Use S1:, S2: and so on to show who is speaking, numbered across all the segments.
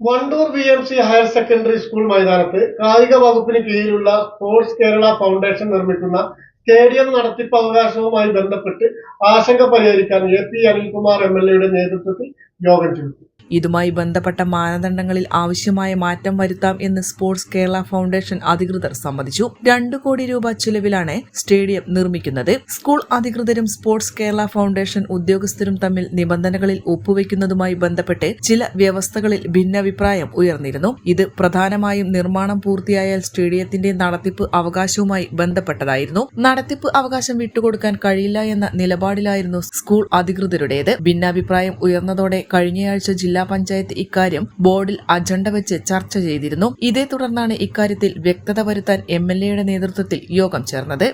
S1: Wandoor B M C higher secondary school മൈതാനത്ത് കായിക വകുപ്പിന് കീഴിലുള്ള സ്പോർട്സ് കേരള ഫൗണ്ടേഷൻ നിർമ്മിക്കുന്ന സ്റ്റേഡിയം നടത്തിപ്പ് അവകാശവുമായി ബന്ധപ്പെട്ട് ആശങ്ക പരിഹരിക്കാൻ A P Anilkumar M L എയുടെ നേതൃത്വത്തിൽ യോഗം ചേർന്നു
S2: ഇതുമായി ബന്ധപ്പെട്ട മാനദണ്ഡങ്ങളിൽ ആവശ്യമായ മാറ്റം വരുത്താം എന്ന് സ്പോർട്സ് കേരള ഫൗണ്ടേഷൻ അധികൃതർ സമ്മതിച്ചു. രണ്ടു കോടി രൂപ ചിലവിലാണ് സ്റ്റേഡിയം നിർമ്മിക്കുന്നത്. സ്കൂൾ അധികൃതരും സ്പോർട്സ് കേരള ഫൗണ്ടേഷൻ ഉദ്യോഗസ്ഥരും തമ്മിൽ നിബന്ധനകളിൽ ഒപ്പുവെക്കുന്നതുമായി ബന്ധപ്പെട്ട് ചില വ്യവസ്ഥകളിൽ ഭിന്നഭിപ്രായം ഉയർന്നിരുന്നു. ഇത് പ്രധാനമായും നിർമ്മാണം പൂർത്തിയായാൽ സ്റ്റേഡിയത്തിന്റെ നടത്തിപ്പ് അവകാശവുമായി ബന്ധപ്പെട്ടതായിരുന്നു. നടത്തിപ്പ് അവകാശം വിട്ടുകൊടുക്കാൻ കഴിയില്ല എന്ന നിലപാടിലായിരുന്നു സ്കൂൾ അധികൃതരുടേത്. ഭിന്നാഭിപ്രായം ഉയർന്നതോടെ കഴിഞ്ഞയാഴ്ച ജില്ലാ പഞ്ചായത്ത് ഇക്കാര്യം ബോർഡിൽ അജണ്ട വെച്ച് ചർച്ച ചെയ്തിരുന്നു. ഇതേ തുടർന്നാണ് ഇക്കാര്യത്തിൽ വ്യക്തത വരുത്താൻ എം എൽ എയുടെ നേതൃത്വത്തിൽ യോഗം ചേർന്നത്.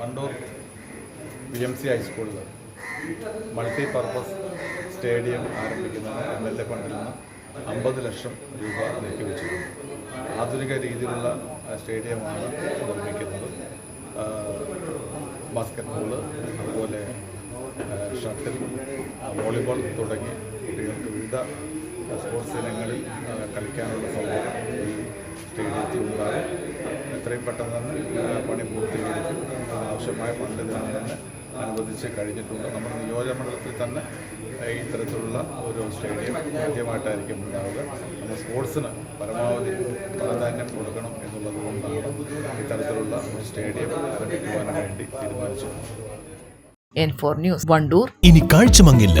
S3: വണ്ടൂർ ബി എം സി ഹൈസ്കൂളിൽ സ്റ്റേഡിയം ആരംഭിക്കുന്നതിന് എം എൽ എ ഫണ്ടിൽ നിന്ന് അമ്പത് ലക്ഷം രൂപ നീക്കിവെച്ചിട്ടുണ്ട് ആധുനിക രീതിയിലുള്ള സ്റ്റേഡിയമാണ് നിർമ്മിക്കുന്നത്. ബാസ്ക്കറ്റ് ബോൾ അതുപോലെ ഷട്ടിൽ വോളിബോൾ തുടങ്ങി കുട്ടികൾക്ക് വിവിധ സ്പോർട്സ് ഇനങ്ങളിൽ കളിക്കാനുള്ള സൗകര്യം ഈ സ്റ്റേഡിയത്തിൽ ഉണ്ടാകും. എത്രയും പെട്ടെന്ന് തന്നെ പണി പൂർത്തീകരിക്കും ആവശ്യമായ ഫണ്ട് തന്നെ അനുവദിച്ച് കഴിഞ്ഞിട്ടുണ്ട്. നമ്മുടെ നിയോജകമണ്ഡലത്തിൽ തന്നെ ഈ ഇത്തരത്തിലുള്ള ഒരു സ്റ്റേഡിയം ആദ്യമായിട്ടായിരിക്കും ഉണ്ടാവുക. നമ്മൾ സ്പോർട്സിന് പരമാവധി പ്രാധാന്യം കൊടുക്കണം എന്നുള്ളത് കൊണ്ടാണ് ഇത്തരത്തിലുള്ള ഒരു സ്റ്റേഡിയം ആരംഭിക്കുവാൻ വേണ്ടി തീരുമാനിച്ചത്.
S2: എൻ ഫോർ ന്യൂസ് വണ്ടൂർ
S4: ഇനി കാഴ്ചമങ്ങില്ല